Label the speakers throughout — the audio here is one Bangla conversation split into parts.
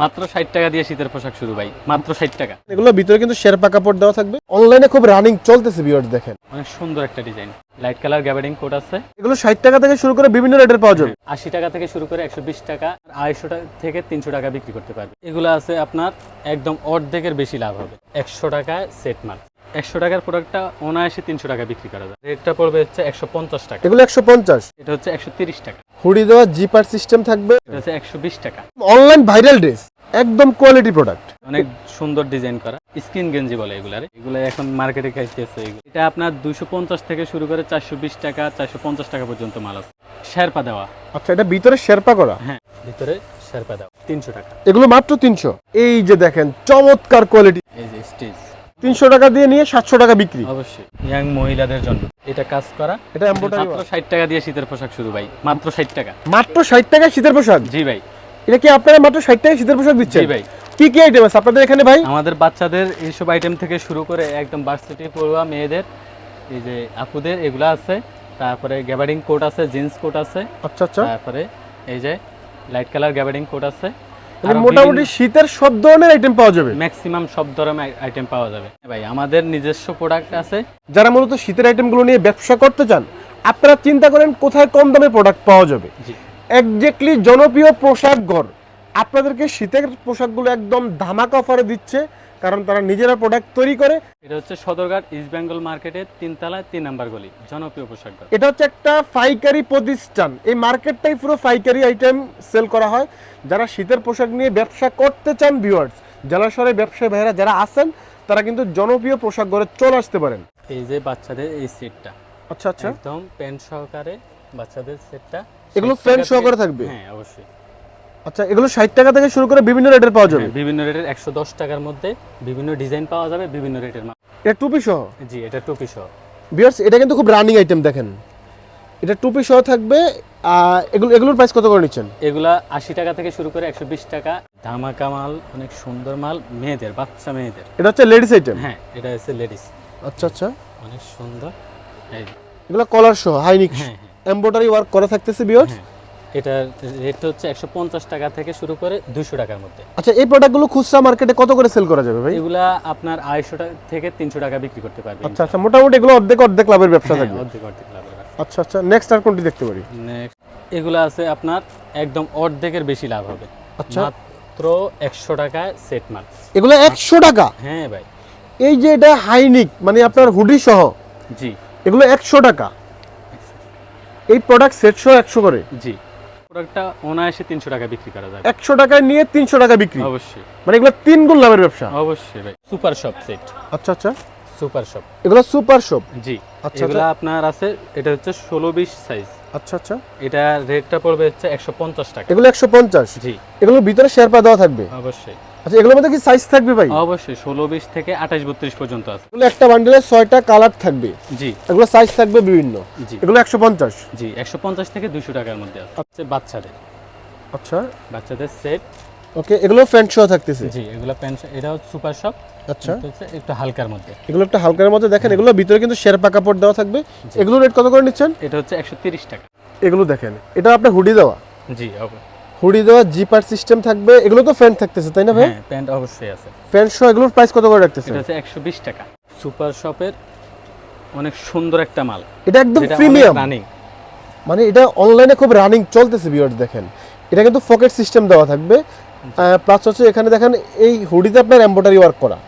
Speaker 1: মাত্র ষাট টাকা দিয়ে শীতের পোশাক শুরু ভাই মাত্র ষাট টাকা।
Speaker 2: এগুলো ভিতরে কিন্তু শেরপা কাপড় দেওয়া থাকবে। অনলাইনে খুব রানিং চলতেছে ভিউয়ার্স দেখেন।
Speaker 1: অনেক সুন্দর একটা design light colour gabardine coat আছে।
Speaker 2: এগুলো ষাট টাকা থেকে শুরু করে বিভিন্ন রেটের পাওয়া যাবে।
Speaker 1: আশি টাকা থেকে শুরু করে একশো বিশ টাকা আর আড়াইশো টাকা থেকে তিনশো টাকা বিক্রি করতে পারবে। এগুলো আছে আপনার একদম অর্ধেকের বেশি লাভ হবে। একশো টাকায় সেট মাল। একশো টাকার প্রোডাক্টটা অনায়াসে তিনশো টাকা বিক্রি করা যায় রেটটা পড়বে হচ্ছে একশো পঞ্চাশ টাকা।
Speaker 2: এগুলো একশো পঞ্চাশ।
Speaker 1: এটা হচ্ছে একশো তিরিশ টাকা।
Speaker 2: হুডি দেওয়া জিপার সিস্টেম থাকবে।
Speaker 1: এটা হচ্ছে একশো বিশ টাকা।
Speaker 2: অনলাইন ভাইরাল ড্রেস একদম কোয়ালিটি প্রোডাক্ট
Speaker 1: অনেক সুন্দর ডিজাইন করা। স্কিন গেঞ্জি বলে এগুলার। এগুলো এখন মার্কেটে খাইতেছে। এগুলো। এটা আপনার দুশো পঞ্চাশ থেকে শুরু করে চারশো বিশ টাকা চারশো পঞ্চাশ টাকা পর্যন্ত মাল আছে। শেরপা দেওয়া।
Speaker 2: আচ্ছা এটা ভিতরে শেরপা করা?
Speaker 1: হ্যাঁ ভিতরে শেরপা দেওয়া। তিনশো টাকা।
Speaker 2: এগুলো মাত্র তিনশো। এই যে দেখেন চমৎকার কোয়ালিটি
Speaker 1: এই যে স্টেজ
Speaker 2: তিনশো টাকা দিয়ে নিয়ে সাতশো টাকা বিক্রি।
Speaker 1: অবশ্যই। ইয়াং মহিলাদের জন্য। এটা কাজ করা।
Speaker 2: এটা এম্বোটারি
Speaker 1: মাত্র ষাট টাকা দিয়ে শীতের পোশাক শুরু ভাই। মাত্র ষাট টাকা।
Speaker 2: মাত্র ষাট টাকায় শীতের পোশাক?
Speaker 1: জি ভাই।
Speaker 2: এটা কি আপনারা মাত্র ষাট টাকায় শীতের পোশাক দিচ্ছেন?
Speaker 1: জি ভাই।
Speaker 2: কি কি আইটেম আছে? আপনাদের এখানে ভাই?
Speaker 1: আমাদের বাচ্চাদের এইসব আইটেম থেকে শুরু করে একদম ভার্সিটি পড়ুয়া মেয়েদের এই যে আপুদের এগুলো আছে। তারপরে গ্যাবারিং কোট আছে জিন্স কোট আছে।
Speaker 2: আচ্ছা আচ্ছা।
Speaker 1: তারপরে এই যে লাইট কালার গ্যাবারিং কোট আছে।
Speaker 2: মানে মোটামুটি শীতের সব ধরনের আইটেম পাওয়া যাবে।
Speaker 1: ম্যাক্সিমাম সব ধরনের আইটেম পাওয়া যাবে। ভাই আমাদের নিজস্ব প্রোডাক্ট আছে।
Speaker 2: যারা মূলত শীতের আইটেমগুলো নিয়ে ব্যবসা করতে চান আপনারা চিন্তা করেন কোথায় কম দামে প্রোডাক্ট পাওয়া যাবে। একজ্যাক্টলি জনপ্রিয় পোশাক ঘর। আপনাদেরকে শীতের পোশাকগুলো একদম ধামাকা অফারে দিচ্ছে কারণ তারা নিজেরা প্রোডাক্ট তৈরি করে।
Speaker 1: এটা হচ্ছে সদরঘাট ইস্ট বেঙ্গল মার্কেটের তিনতলায় তিন নাম্বার গলি জনপ্রিয় পোশাক ঘর।
Speaker 2: এটা হচ্ছে একটা পাইকারি প্রতিষ্ঠান। এই মার্কেটটাই পুরো পাইকারি আইটেম সেল করা হয়। যারা শীতের পোশাক নিয়ে ব্যবসা করতে চান ভিউয়ার্স জেলাশহরে ব্যবসায়ী ভাইরা যারা আছেন তারা কিন্তু জনপ্রিয় পোশাক ঘরে চলে আসতে পারেন।
Speaker 1: এই যে বাচ্চাদের এই সেটটা
Speaker 2: আচ্ছা আচ্ছা।
Speaker 1: একদম প্যান্ট সহকারে বাচ্চাদের সেটটা।
Speaker 2: এগুলো
Speaker 1: 60
Speaker 2: শো
Speaker 1: করে
Speaker 2: থাকবে?
Speaker 1: হ্যাঁ অবশ্যই।
Speaker 2: আচ্ছা এগুলো ষাট টাকা থেকে শুরু করে বিভিন্ন রেটের পাওয়া যাবে?
Speaker 1: হ্যাঁ, বিভিন্ন রেটের একশো দশ টাকার মধ্যে বিভিন্ন ডিজাইন পাওয়া যাবে বিভিন্ন রেটের
Speaker 2: এটা টুপি সহ?
Speaker 1: জি এটা টুপি সহ।
Speaker 2: ভিউয়ার্স এটা কিন্তু খুব রানিং আইটেম দেখেন। এটা টুপি সহ থাকবে এগুলো এগুলোর প্রাইস কত করে নিচ্ছেন?
Speaker 1: এগুলা আশি টাকা থেকে শুরু করে একশো বিশ টাকা। ধামাকা মাল অনেক সুন্দর মাল মেয়েদের বাচ্চা মেয়েদের।
Speaker 2: এটা হচ্ছে লেডিস আইটেম
Speaker 1: হ্যাঁ এটা হচ্ছে লেডিস
Speaker 2: আচ্ছা আচ্ছা।
Speaker 1: অনেক সুন্দর। এই
Speaker 2: এগুলো কলার সহ হাইনিক
Speaker 1: হ্যাঁ হ্যাঁ।
Speaker 2: এমব্রয়ডারি ওয়ার্ক করা থাকতেছে ভিউয়ার্স
Speaker 1: হ্যাঁ এটার রেট হচ্ছে একশো পঞ্চাশ টাকা থেকে শুরু করে দুশো টাকার মধ্যে।
Speaker 2: আচ্ছা এই প্রোডাক্টগুলো খুচরা মার্কেটে কত করে সেল করা যাবে ভাই?
Speaker 1: এগুলা আপনার আড়াইশো টাকা থেকে তিনশো টাকা বিক্রি করতে পারবেন
Speaker 2: আচ্ছা আচ্ছা মোটামুটি এগুলো অর্ধেক অর্ধেক লাভের ব্যবসা
Speaker 1: হ্যাঁ,
Speaker 2: থাকবে।
Speaker 1: অর্ধেক অর্ধেক লাভ
Speaker 2: আচ্ছা আচ্ছা নেক্সট আর কোনটি দেখতে পারি?
Speaker 1: নেক্সট এগুলো আছে আপনার একদম অর্ধেকের বেশি লাভ হবে।
Speaker 2: আচ্ছা।
Speaker 1: মাত্র একশো টাকায় সেট মাল।
Speaker 2: এগুলো একশো টাকা?
Speaker 1: হ্যাঁ ভাই।
Speaker 2: এই যে এটা হাইনিক মানে আপনার হুডি সহ
Speaker 1: জি।
Speaker 2: এগুলো একশো টাকা? এই প্রোডাক্ট সেট সহ একশো করে।
Speaker 1: জি। প্রোডাক্টটা অনায়াসে তিনশো টাকা বিক্রি করা যাবে।
Speaker 2: একশো টাকায় নিয়ে তিনশো টাকা বিক্রি।
Speaker 1: অবশ্যই।
Speaker 2: মানে এগুলো তিন গুণ লাভের ব্যবসা।
Speaker 1: অবশ্যই ভাই। সুপার শপ সেট
Speaker 2: আচ্ছা আচ্ছা।
Speaker 1: সুপার শপ
Speaker 2: এগুলো সুপার শপ
Speaker 1: জি।
Speaker 2: আচ্ছা,
Speaker 1: এগুলো আপনার আছে এটা হচ্ছে ষোলো বিশ সাইজ
Speaker 2: আচ্ছা আচ্ছা।
Speaker 1: এটা রেটটা পড়বে হচ্ছে একশো পঞ্চাশ টাকা।
Speaker 2: এগুলো একশো পঞ্চাশ।
Speaker 1: জি।
Speaker 2: এগুলোর ভিতরে শেরপা দেওয়া থাকবে।
Speaker 1: অবশ্যই।
Speaker 2: আচ্ছা এগুলোর মধ্যে কি সাইজ থাকবে ভাই?
Speaker 1: অবশ্যই ষোলো বিশ থেকে আঠাশ বত্রিশ পর্যন্ত আছে।
Speaker 2: এগুলো একটা বান্ডেলে ছয়টা কালার থাকবে।
Speaker 1: জি।
Speaker 2: এগুলো সাইজ থাকবে বিভিন্ন।
Speaker 1: জি।
Speaker 2: এগুলো একশো পঞ্চাশ।
Speaker 1: জি একশো পঞ্চাশ থেকে দুশো টাকার মধ্যে আছে। বাচ্চাদের।
Speaker 2: আচ্ছা।
Speaker 1: বাচ্চাদের সেট
Speaker 2: ওকে এগুলো প্যান্ট সহ থাকতেছে।
Speaker 1: জি এগুলো প্যান্ট এটা হচ্ছে সুপার শপ
Speaker 2: আচ্ছা।
Speaker 1: একটু হালকার মধ্যে।
Speaker 2: এগুলো একটা হালকার মধ্যে দেখেন এগুলো ভিতরে কিন্তু শেরপা কাপড় দেওয়া থাকবে। এগুলো রেট কত করে নিচ্ছেন?
Speaker 1: এটা হচ্ছে একশো তিরিশ টাকা।
Speaker 2: এগুলো দেখেন এটা আপনার হুডি দেওয়া।
Speaker 1: জি অব-
Speaker 2: হুডি দেওয়া জিপার সিস্টেম থাকবে এগুলো তো ফ্যান থাকতেছে তাই না ভাই?
Speaker 1: হ্যাঁ প্যান্ট অবশ্যই আছে।
Speaker 2: ফ্যান সহ এগুলোর প্রাইস কত করে রাখতেছে
Speaker 1: এটা হচ্ছে একশো বিশ টাকা। সুপার শপের অনেক সুন্দর একটা মাল।
Speaker 2: এটা একদম প্রিমিয়াম
Speaker 1: রানিং
Speaker 2: মানে এটা অনলাইনে খুব রানিং চলতেছে ভিউয়ার্স দেখেন। এটা কিন্তু পকেট সিস্টেম দেওয়া থাকবে। প্লাস হচ্ছে এখানে দেখেন এই হুডিতে আপনার এমব্রয়ডারি ওয়ার্ক করা।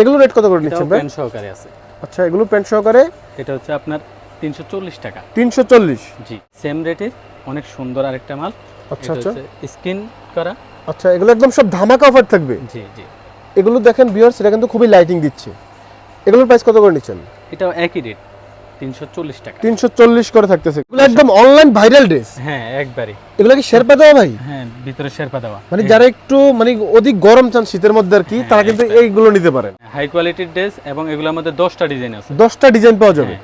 Speaker 2: এগুলো রেট কত করে নিচ্ছেন ভাই?
Speaker 1: প্যান্ট সহকারে আছে।
Speaker 2: আচ্ছা এগুলো প্যান্ট সহকারে?
Speaker 1: এটা হচ্ছে আপনার তিনশো চল্লিশ টাকা।
Speaker 2: তিনশো চল্লিশ।
Speaker 1: জি। সেম রেটের অনেক সুন্দর আরেকটা মাল।
Speaker 2: আচ্ছা আচ্ছা।
Speaker 1: স্কিন করা।
Speaker 2: আচ্ছা এগুলো একদম সব ধামাকা অফার থাকবে?
Speaker 1: জি জি।
Speaker 2: এগুলো দেখেন ভিউয়ার্স এটা কিন্তু খুবই লাইটিং দিচ্ছে। এগুলোর প্রাইস কত করে নিচ্ছেন?
Speaker 1: এটাও একই রেট তিনশো চল্লিশ টাকা।
Speaker 2: তিনশো চল্লিশ করে থাকতেছে। এগুলো একদম অনলাইন ভাইরাল ড্রেস
Speaker 1: হ্যাঁ একবারই।
Speaker 2: এগুলো কি শেরপা দেওয়া ভাই?
Speaker 1: হ্যাঁ ভিতরে শেরপা দেওয়া।
Speaker 2: মানে যারা একটু মানে অধিক গরম চান শীতের মধ্যে আর কি তারা কিন্তু এইগুলো নিতে পারেন।
Speaker 1: হাই কোয়ালিটির ড্রেস এবং এগুলোর মধ্যে দশটা ডিজাইন আছে।
Speaker 2: দশটা ডিজাইন পাওয়া যাবে।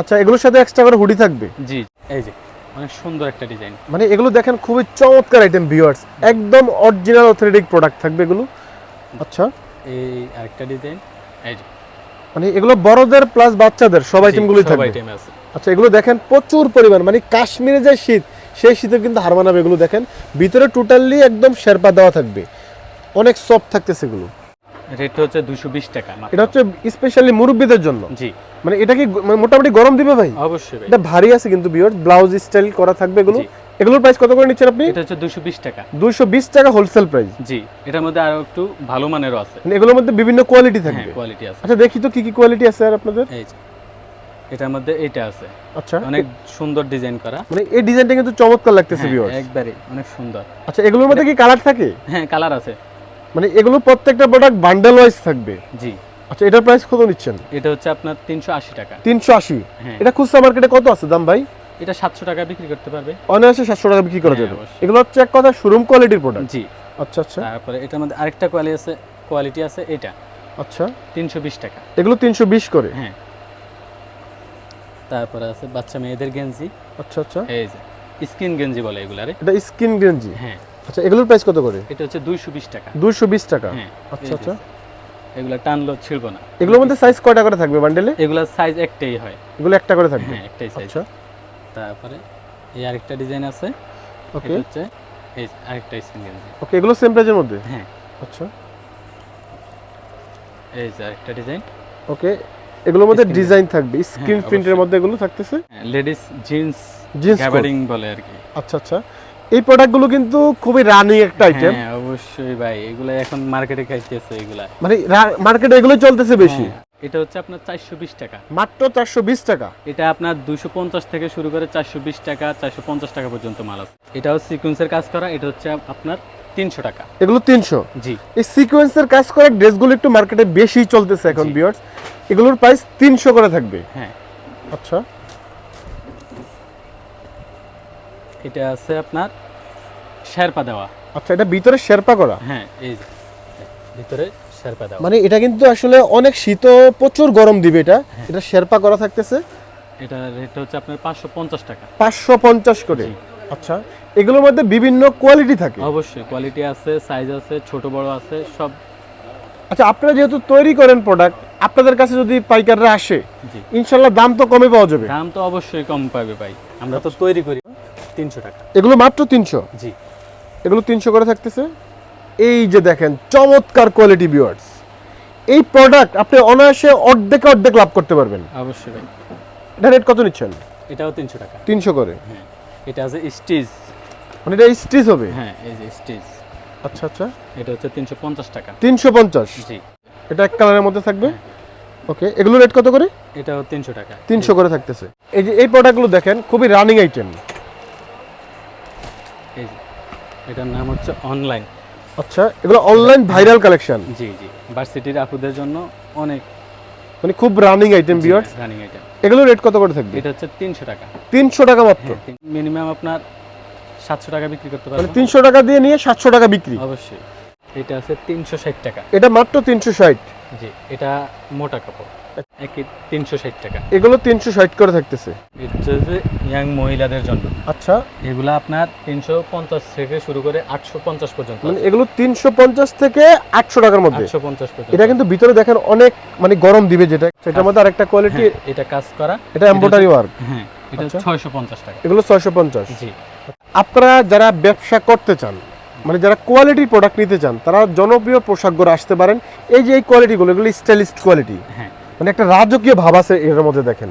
Speaker 2: আচ্ছা এগুলোর সাথে এক্সট্রা করে হুডি থাকবে?
Speaker 1: জি এই যে। অনেক সুন্দর একটা ডিজাইন
Speaker 2: মানে এগুলো দেখেন খুবই চমৎকার আইটেম ভিউয়ার্স একদম অরিজিনাল অথেন্টিক প্রোডাক্ট থাকবে এগুলো। আচ্ছা।
Speaker 1: এই আরেকটা ডিজাইন এই যে।
Speaker 2: মানে এগুলো বড়দের প্লাস বাচ্চাদের সব আইটেমগুলোই থাকবে। আচ্ছা এগুলো দেখেন প্রচুর পরিমাণ মানে কাশ্মীরে যে শীত সেই শীতে কিন্তু হার মানাবে এগুলো দেখেন। ভিতরে টোটালি একদম শেরপা দেওয়া থাকবে। অনেক সফট থাকতেছে এগুলো।
Speaker 1: রেট হচ্ছে টাকা
Speaker 2: এটা হচ্ছে স্পেশালি মুরব্বীদের জন্য।
Speaker 1: জি।
Speaker 2: মানে এটা কি মানে মোটামুটি গরম দিবে ভাই?
Speaker 1: অবশ্যই ভাই।
Speaker 2: এটা ভারী আছে কিন্তু বিয়ার ব্লাউজ স্টাইল করা থাকবে এগুলো। এগুলোর প্রাইস কত করে নিচ্ছেন আপনি?
Speaker 1: এটা হচ্ছে দুশো বিশ টাকা।
Speaker 2: দুইশো বিশ টাকা হোলসেল প্রাইস
Speaker 1: জি এটার মধ্যে আরও একটু ভালো মানেরও আছে।
Speaker 2: মানে এগুলোর মধ্যে বিভিন্ন কোয়ালিটি থাকবে।
Speaker 1: হ্যাঁ কোয়ালিটি আছে।
Speaker 2: আচ্ছা দেখি তো কি কি কোয়ালিটি আছে আর আপনাদের।
Speaker 1: এই যে এটার মধ্যে এটা আছে।
Speaker 2: আচ্ছা।
Speaker 1: অনেক সুন্দর ডিজাইন করা।
Speaker 2: মানে এই ডিজাইনটা কিন্তু চমৎকার লাগতেছে
Speaker 1: হ্যাঁ,
Speaker 2: ভিউয়ার্স
Speaker 1: একবারে অনেক সুন্দর।
Speaker 2: আচ্ছা এগুলোর মধ্যে কি কালার থাকে?
Speaker 1: হ্যাঁ কালার আছে।
Speaker 2: মানে এগুলো প্রত্যেকটা প্রোডাক্ট বান্ডেল ওয়াইজ থাকবে।
Speaker 1: জি।
Speaker 2: আচ্ছা এটার প্রাইস কত নিচ্ছেন?
Speaker 1: এটা হচ্ছে আপনার তিনশো আশি টাকা।
Speaker 2: তিনশো আশি?
Speaker 1: হ্যাঁ।
Speaker 2: এটা খুচরা মার্কেটে কত আছে দাম ভাই?
Speaker 1: এটা সাতশো টাকা বিক্রি করতে পারবে।
Speaker 2: অনায়াসে সাতশো টাকা বিক্রি করা
Speaker 1: হ্যাঁ,
Speaker 2: যাবে। এগুলো হচ্ছে এক কথা শোরুম কোয়ালিটির প্রোডাক্ট
Speaker 1: জি।
Speaker 2: আচ্ছা আচ্ছা।
Speaker 1: তারপরে এটার মধ্যে আরেকটা কোয়ালিটি আছে কোয়ালিটি আছে এটা।
Speaker 2: আচ্ছা।
Speaker 1: তিনশো বিশ টাকা।
Speaker 2: এগুলো তিনশো বিশ করে?
Speaker 1: হ্যাঁ। তারপরে আছে বাচ্চা মেয়েদের গেঞ্জি।
Speaker 2: আচ্ছা আচ্ছা।
Speaker 1: এই যে স্কিন গেঞ্জি বলে এগুলারে
Speaker 2: এটা স্কিন গেঞ্জি?
Speaker 1: হ্যাঁ।
Speaker 2: আচ্ছা এগুলোর প্রাইস কত করে?
Speaker 1: এটা হচ্ছে দুইশো বিশ টাকা।
Speaker 2: দুইশো বিশ টাকা।
Speaker 1: হ্যাঁ
Speaker 2: আচ্ছা আচ্ছা।
Speaker 1: এগুলা টানলো ছিড়বো না।
Speaker 2: এগুলোর মধ্যে সাইজ কয়টা করে থাকবে বান্ডেলে
Speaker 1: এগুলা সাইজ একটাই হয়।
Speaker 2: এগুলো একটা করে থাকবে?
Speaker 1: হ্যাঁ একটাই সাইজ
Speaker 2: আচ্ছা।
Speaker 1: তারপরে এই আরেকটা ডিজাইন আছে।
Speaker 2: ওকে
Speaker 1: হচ্ছে এই আরেকটা গেঞ্জি
Speaker 2: ওকে এগুলো সেম প্রাইজের মধ্যে?
Speaker 1: হ্যাঁ।
Speaker 2: আচ্ছা।
Speaker 1: এই যে আরেকটা ডিজাইন
Speaker 2: ওকে এগুলোর মধ্যে ডিজাইন থাকবে। স্ক্রিন
Speaker 1: হ্যাঁ,
Speaker 2: প্রিন্টের মধ্যে এগুলো থাকতেছে?
Speaker 1: লেডিস জিন্স
Speaker 2: জিন্স
Speaker 1: বলে আর কি।
Speaker 2: আচ্ছা আচ্ছা। এই প্রোডাক্টগুলো কিন্তু খুবই রানিং একটা আইটেম
Speaker 1: হ্যাঁ অবশ্যই ভাই এগুলা এখন মার্কেটে খাইতেছে এগুলা।
Speaker 2: মানে মার্কেটে এগুলো চলতেছে বেশি?
Speaker 1: হ্যাঁ, এটা হচ্ছে আপনার চারশো বিশ টাকা।
Speaker 2: মাত্র চারশো বিশ টাকা?
Speaker 1: এটা আপনার দুশো পঞ্চাশ থেকে শুরু করে চারশো বিশ টাকা চারশো পঞ্চাশ টাকা পর্যন্ত মাল আছে। এটাও সিকুয়েন্সের কাজ করা এটা হচ্ছে আপনার তিনশো টাকা।
Speaker 2: এগুলো তিনশো?
Speaker 1: জি।
Speaker 2: এই সিকোয়েন্সের কাজ করা ড্রেসগুলো একটু মার্কেটে বেশি চলতেছে এখন। বিয়ার্স এগুলোর প্রাইস তিনশো করে থাকবে।
Speaker 1: হ্যাঁ।
Speaker 2: আচ্ছা।
Speaker 1: এটা আছে আপনার শেরপা দেওয়া।
Speaker 2: আচ্ছা এটা ভিতরে শেরপা করা?
Speaker 1: হ্যাঁ এই যে ভিতরে শেরপা দেওয়া।
Speaker 2: মানে এটা কিন্তু আসলে অনেক শীত প্রচুর গরম দিবে এটা। এটা শেরপা করা থাকতেছে।
Speaker 1: এটা রেট হচ্ছে আপনার পাঁচশো পঞ্চাশ টাকা।
Speaker 2: পাঁচশো পঞ্চাশ করে। আচ্ছা এগুলোর মধ্যে বিভিন্ন কোয়ালিটি থাকে?
Speaker 1: অবশ্যই কোয়ালিটি আছে সাইজ আছে ছোট বড় আছে সব।
Speaker 2: আচ্ছা আপনারা যেহেতু তৈরি করেন প্রোডাক্ট আপনাদের কাছে যদি পাইকাররা আসে ইনশাল্লাহ দাম তো কমে পাওয়া যাবে।
Speaker 1: দাম তো অবশ্যই কম পাবে ভাই আমরা তো তৈরি করি। তিনশো টাকা।
Speaker 2: এগুলো মাত্র তিনশো?
Speaker 1: জি।
Speaker 2: এগুলো তিনশো করে থাকতেছে? এই যে দেখেন চমৎকার কোয়ালিটি ভিউয়ার্স এই প্রোডাক্ট আপনি অনায়াসে অর্ধেক অর্ধেক লাভ করতে পারবেন।
Speaker 1: অবশ্যই ভাই।
Speaker 2: এটা রেট কত নিচ্ছেন?
Speaker 1: এটাও তিনশো টাকা।
Speaker 2: তিনশো করে?
Speaker 1: হ্যাঁ। এটা আছে স্টিচ
Speaker 2: মানে এটা স্টিচ হবে?
Speaker 1: হ্যাঁ এই যে স্টিচ
Speaker 2: আচ্ছা আচ্ছা।
Speaker 1: এটা হচ্ছে তিনশো পঞ্চাশ টাকা।
Speaker 2: তিনশো পঞ্চাশ?
Speaker 1: জি।
Speaker 2: এটা এক কালারের মধ্যে থাকবে? ওকে এগুলো রেট কত করে?
Speaker 1: এটাও তিনশো টাকা।
Speaker 2: তিনশো করে থাকতেছে। এই যে এই প্রোডাক্টগুলো দেখেন খুবই রানিং আইটেম
Speaker 1: এটার নাম হচ্ছে অনলাইন
Speaker 2: আচ্ছা এগুলো অনলাইন ভাইরাল কালেকশন
Speaker 1: জি জি। ভার্সিটির আপুদের জন্য অনেক
Speaker 2: মানে খুব running item viewers
Speaker 1: running item
Speaker 2: এগুলো রেট কত করে থাকবে?
Speaker 1: এটা হচ্ছে তিনশো টাকা।
Speaker 2: তিনশো টাকা মাত্র?
Speaker 1: মিনিমাম আপনার সাতশো টাকা বিক্রি করতে
Speaker 2: মানে
Speaker 1: পারবেন।
Speaker 2: তিনশো টাকা দিয়ে নিয়ে সাতশো টাকা বিক্রি?
Speaker 1: অবশ্যই। এটা আছে তিনশো ষাট টাকা।
Speaker 2: এটা মাত্র তিনশো ষাট?
Speaker 1: জি এটা মোটা কাপড়। তিনশো ষাট টাকা।
Speaker 2: এগুলো তিনশো ষাট করে থাকতেছে।
Speaker 1: এটা ইয়াং মহিলাদের জন্য।
Speaker 2: আচ্ছা।
Speaker 1: এগুলা আপনার তিনশো পঞ্চাশ থেকে শুরু করে আটশো পঞ্চাশ পর্যন্ত
Speaker 2: মানে এগুলো তিনশো পঞ্চাশ থেকে আটশো টাকার মধ্যে।
Speaker 1: আটশো পঞ্চাশ পর্যন্ত
Speaker 2: এটা কিন্তু ভিতরে দেখেন অনেক মানে গরম দিবে যেটা। সেটার মধ্যে আরেকটা কোয়ালিটি
Speaker 1: হ্যাঁ, এটা কাজ করা।
Speaker 2: এটা এম্বোটারি ওয়ার্ক
Speaker 1: হ্যাঁ এটা
Speaker 2: আচ্ছা।
Speaker 1: ছয়শো পঞ্চাশ টাকা।
Speaker 2: এগুলো ছয়শো পঞ্চাশ।
Speaker 1: জি।
Speaker 2: আপনারা যারা ব্যবসা করতে চান মানে যারা কোয়ালিটি প্রোডাক্ট নিতে চান তারা জনপ্রিয় পোশাকগুলো আসতে পারেন। এই যে এই কোয়ালিটিগুলো এগুলো স্টাইলিস্ট কোয়ালিটি
Speaker 1: হ্যাঁ।
Speaker 2: মানে একটা রাজকীয় ভাব আছে এর মধ্যে দেখেন।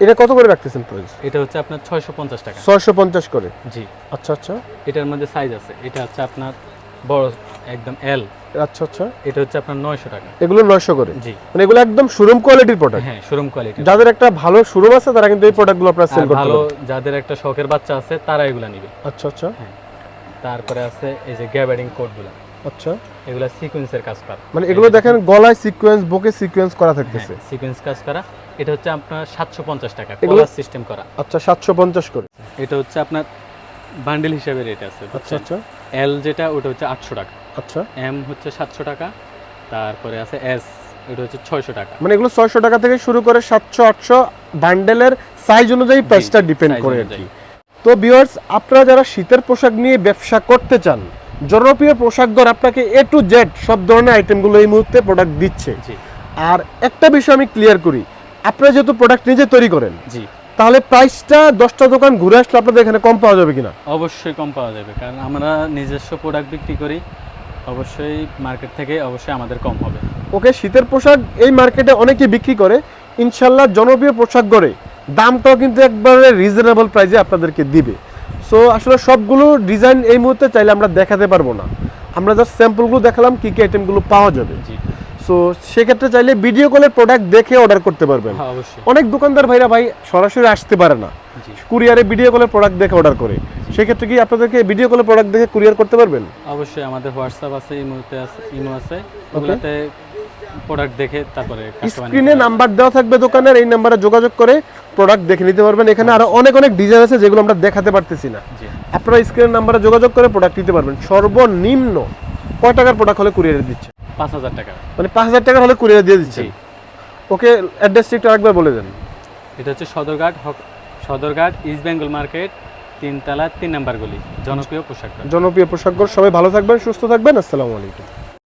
Speaker 2: এটা কত করে রাখতেছেন প্রাইস
Speaker 1: এটা হচ্ছে আপনার ছয়শো পঞ্চাশ টাকা।
Speaker 2: ছয়শো পঞ্চাশ করে?
Speaker 1: জি।
Speaker 2: আচ্ছা আচ্ছা।
Speaker 1: এটার মধ্যে সাইজ আছে। এটা হচ্ছে আপনার বড় একদম এল
Speaker 2: আচ্ছা আচ্ছা।
Speaker 1: এটা হচ্ছে আপনার নয়শো টাকা।
Speaker 2: এগুলো নয়শো করে?
Speaker 1: জি।
Speaker 2: মানে এগুলো একদম শোরুম কোয়ালিটির প্রোডাক্ট
Speaker 1: হ্যাঁ শোরুম কোয়ালিটি
Speaker 2: যাদের একটা ভালো শোরুম আছে তারা কিন্তু এই প্রোডাক্টগুলো আপনারা সেল করতে
Speaker 1: ভালো যাদের একটা শখের বাচ্চা আছে তারা এগুলা নিবে।
Speaker 2: আচ্ছা আচ্ছা। হ্যাঁ।
Speaker 1: তারপরে আছে এই যে গ্যাবারিং কোডগুলো
Speaker 2: আচ্ছা
Speaker 1: এগুলা সিকোয়েন্সের কাজ করা।
Speaker 2: মানে এগুলো দেখেন গলায় সিকোয়েন্স বুকে সিকোয়েন্স করা থাকতেছে।
Speaker 1: সিকোয়েন্স কাজ করা। এটা হচ্ছে আপনার সাতশো পঞ্চাশ টাকা কলার সিস্টেম করা।
Speaker 2: আচ্ছা সাতশো পঞ্চাশ করে।
Speaker 1: এটা হচ্ছে আপনার বান্ডেল হিসেবে রেট আছে
Speaker 2: আচ্ছা আচ্ছা।
Speaker 1: এল যেটা ওটা হচ্ছে আটশো টাকা।
Speaker 2: আচ্ছা।
Speaker 1: এম হচ্ছে সাতশো টাকা তারপরে আছে এস এটা হচ্ছে ছয়শো টাকা।
Speaker 2: মানে এগুলো ছয়শো টাকা থেকে শুরু করে সাতশো আটশো বান্ডেলের সাইজ অনুযায়ী প্রাইসটা ডিপেন্ড করে আর কি। তো ভিউয়ার্স আপনারা যারা শীতের পোশাক নিয়ে ব্যবসা করতে চান জনপ্রিয় পোশাক দর আপনাকে এ টু জেড সব ধরনের আইটেমগুলো এই মুহূর্তে প্রোডাক্ট দিচ্ছে।
Speaker 1: জি।
Speaker 2: আর একটা বিষয় আমি ক্লিয়ার করি আপনারা যেহেতু প্রোডাক্ট নিজে তৈরি করেন
Speaker 1: জি।
Speaker 2: তাহলে প্রাইসটা দশটা দোকান ঘুরে আসলে আপনাদের এখানে কম পাওয়া যাবে কিনা?
Speaker 1: অবশ্যই কম পাওয়া যাবে কারণ আমরা নিজস্ব প্রোডাক্ট বিক্রি করি অবশ্যই মার্কেট থেকে অবশ্যই আমাদের কম হবে।
Speaker 2: ওকে শীতের পোশাক এই মার্কেটে অনেকে বিক্রি করে ইনশাল্লাহ জনপ্রিয় পোশাক গড়ে দামটাও কিন্তু একবারে রিজনেবল প্রাইসে আপনাদেরকে দিবে। সো আসলে সবগুলো ডিজাইন এই মুহূর্তে চাইলে আমরা দেখাতে পারব না। আমরা জাস্ট স্যাম্পলগুলো দেখালাম কী কী আইটেমগুলো পাওয়া যাবে। সো সেক্ষেত্রে চাইলে ভিডিও কলের প্রোডাক্ট দেখে অর্ডার করতে পারবেন।
Speaker 1: হ্যাঁ অবশ্যই।
Speaker 2: অনেক দোকানদার ভাইরা ভাই সরাসরি আসতে পারে না। কুরিয়ারে ভিডিও কলের প্রোডাক্ট দেখে অর্ডার করে। সেক্ষেত্রে কি আপনাদেরকে ভিডিও কলের প্রোডাক্ট দেখে কুরিয়ার করতে পারবেন?
Speaker 1: অবশ্যই আমাদের হোয়াটসঅ্যাপ আছে ইমোতে আছে ইমো আছে। ওগুলোতে প্রোডাক্ট দেখে তারপরে
Speaker 2: স্ক্রিনে নাম্বার দেওয়া থাকবে দোকানের এই নাম্বারে যোগাযোগ করে প্রোডাক্ট দেখে নিতে পারবেন। এখানে আরও অনেক অনেক ডিজাইন আছে যেগুলো আমরা দেখাতে পারতেছি না। আপনারা স্ক্রিনের নাম্বারে যোগাযোগ করে প্রোডাক্ট নিতে পারবেন। সর্বনিম্ন কয় টাকার প্রোডাক্ট হলে কুরিয়ারে দিচ্ছে?
Speaker 1: পাঁচ হাজার টাকা।
Speaker 2: মানে পাঁচ হাজার টাকার হলে কুরিয়ারে দিয়ে দিচ্ছে। ওকে অ্যাড্রেসটি একটু আরেকবার বলে দেন।
Speaker 1: এটা হচ্ছে সদরঘাট হক- সদরঘাট ইস্ট বেঙ্গল মার্কেট তিনতলা তিন নাম্বার গলি। জনপ্রিয় পোশাক
Speaker 2: জনপ্রিয় পোশাকগর সবাই ভালো থাকবেন সুস্থ থাকবেন। আসসালামু আলাইকুম।